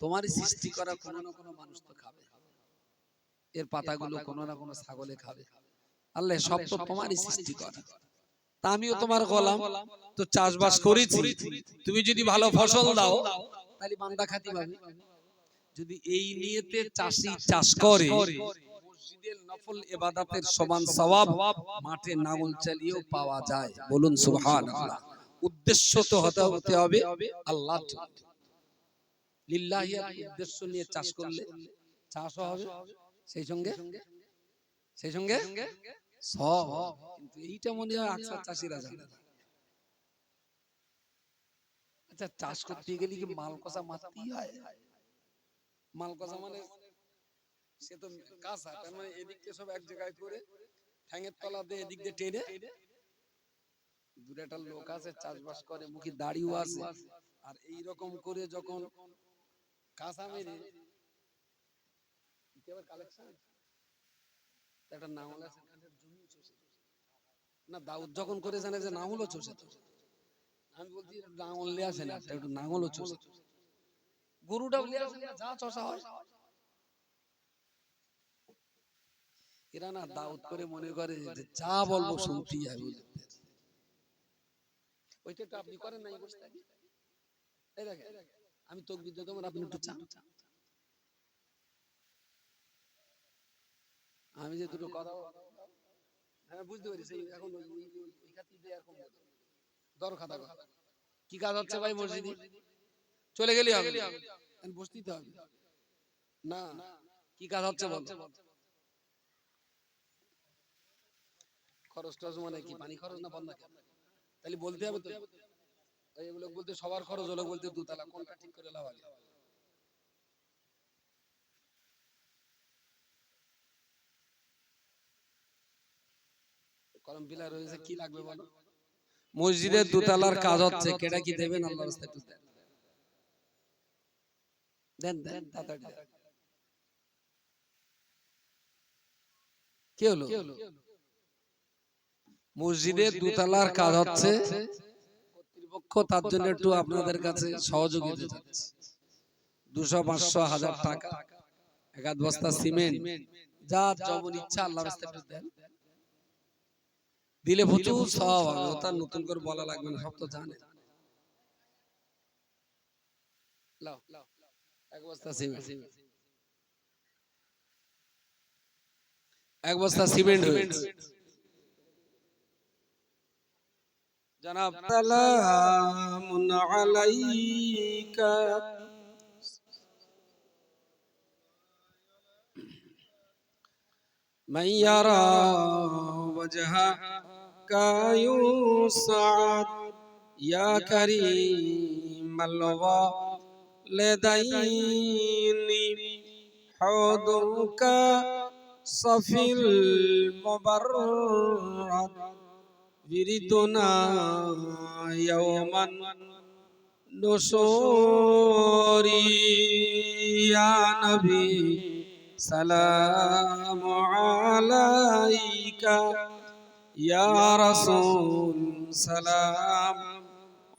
তোমারই সৃষ্টি করা কোনো না কোনো মানুষ তো খাবে। এর পাতাগুলো কোনো না কোনো ছাগলে খাবে। আল্লাহ সব তো তোমারই সৃষ্টি করা। তা আমিও তোমার গোলাম। তো চাষবাস করেছি। তুমি যদি ভালো ফসল দাও তাহলে বান্দা খাতি পাবে। যদি এই নিয়েতে চাষি চাষ করে মসজিদের নফল ইবাদতের সমান সওয়াব মাঠে নাঙল চালিয়েও পাওয়া যায়। বলুন সুবহানাল্লাহ। উদ্দেশ্য তো হতে হতে হবে আল্লাহ লিল্লাহি উদ্দেশ্য নিয়ে চাষ করলে চাষও হবে সেই সঙ্গে? সেই সঙ্গে? সব। কিন্তু এইটা মনে হয় আকসার চাষিরা জানে না। আচ্ছা চাষ করতে গেলে কি মাল কষা মারতেই হয়? মাল কষা মানে সে তো কাঁচা তার মানে এদিক দিয়ে সব এক জায়গায় করে ঠ্যাঙের তলা দিয়ে এদিক দিয়ে টেনে। দূরে একটা লোক আছে চাষবাস করে মুখে দাড়িও আছে। আর এইরকম করে যখন কাঁচা মেরে কালেকশন একটা নাঙল আছে। না দাউদ যখন করে জানে যে নাঙলও চষে আমি বলছি নাঙল নিয়ে আসে না একটু নাঙলও চষে। গরুটাও নিয়ে আসে না যা চষা হয়। এরা না দাউদ করে মনে করে যে যা বলব শুনতেই হবে ওইটা তো আপনি করেন নাই বসে এই দেখেন। আমি তোক বিদ্যুৎ তোমার আপনি একটু চান। আমি যে দুটো কথা হ্যাঁ বুঝতে খাতির দিয়ে এখন দর খাতা কি কাজ হচ্ছে ভাই মসজিদে? চলে গেলি হবে। এখন বসতেই তো হবে। না কি কাজ হচ্ছে বল। খরচ টরচ মানে কি? পানি খরচ না বন্ধ তাহলে বলতে হবে তো। বলতে সবার খরচ হলো বলতে দুতলা কোনটা ঠিক করে লাভ আগে কলম পিলার রয়েছে কি লাগবে বলো? মসজিদের দুতলার কাজ হচ্ছে কেটা কি দেবেন? আল্লাহর রাস্তায় একটু দেন। দেন দেন তাড়াতাড়ি দেন। কি হলো? মসজিদের দুতলার কাজ হচ্ছে কর্তৃপক্ষ তার জন্য একটু আপনাদের কাছে সহযোগিতা চাচ্ছে। দুশো পাঁচশো হাজার টাকা। এক আধ বস্তা সিমেন্ট। যা যেমন ইচ্ছা আল্লাহ রাস্তায় দেন। দিলে প্রচুর সব হবে। তার নতুন করে বলা লাগবে না সব তো জানে। এক বস্তা সিমেন্ট। এক বস্তা সিমেন্ট جناب سلام عليك. من يرى وجهك يسعد. يا كريم الوالدين حضرك صفي المبرد. وردنا يوما نشور يا نبي سلام عليك يا رسول سلام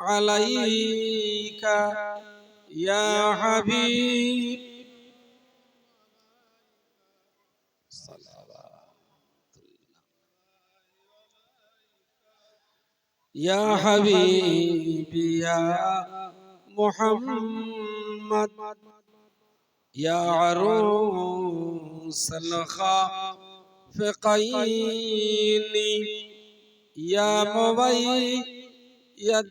عليك يا حبيب يا حبيبي يا محمد يا عروس الخافقين يا مبي يا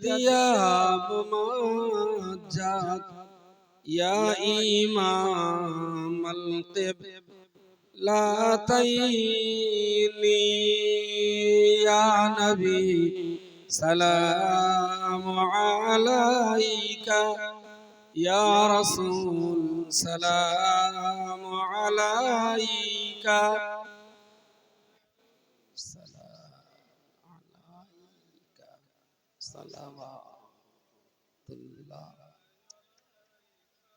ممجد يا إمام القبلتين يا نبي سلام عليك يا رسول سلام عليك. سلام عليك صلوات الله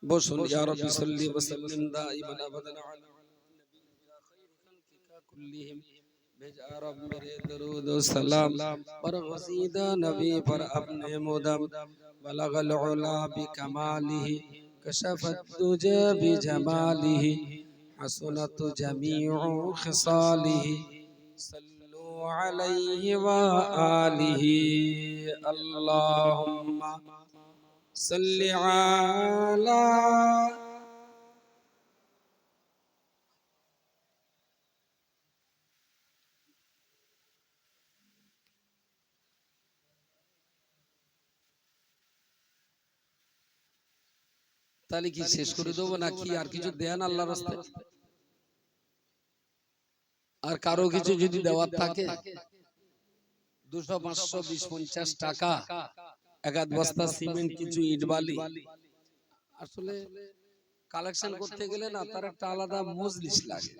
بوسن يا رب صل وسلم دائما ابدا على النبي يا خير خلقك كلهم. بھیجا رب میرے درود و سلام پر غسیدہ نبی پر اپنے مدم بلغ العلا بکمالی کشفت تجھے بجمالی حسنت جمیع خصالی صلو علیہ وآلہ اللہم صلی علی তাহলে কি শেষ করে দেবো নাকি আর কিছু দেন আল্লাহ রাস্তায়? আর কারও কিছু যদি দেওয়ার থাকে দুশো পাঁচশো বিশ পঞ্চাশ টাকা এক আধ বস্তা সিমেন্ট কিছু ইট বালি। আসলে কালেকশন করতে গেলে না তার একটা আলাদা মজলিস লাগে।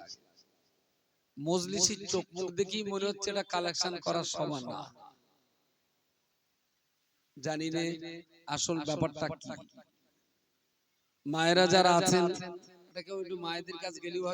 মজলিসির চোখ মুখ দেখেই মনে হচ্ছে এটা কালেকশন করার সময় না। জানি আসল ব্যাপারটা কি? মায়েরা যারা আছেন কেউ একটু মায়েদের কাছে গেলেও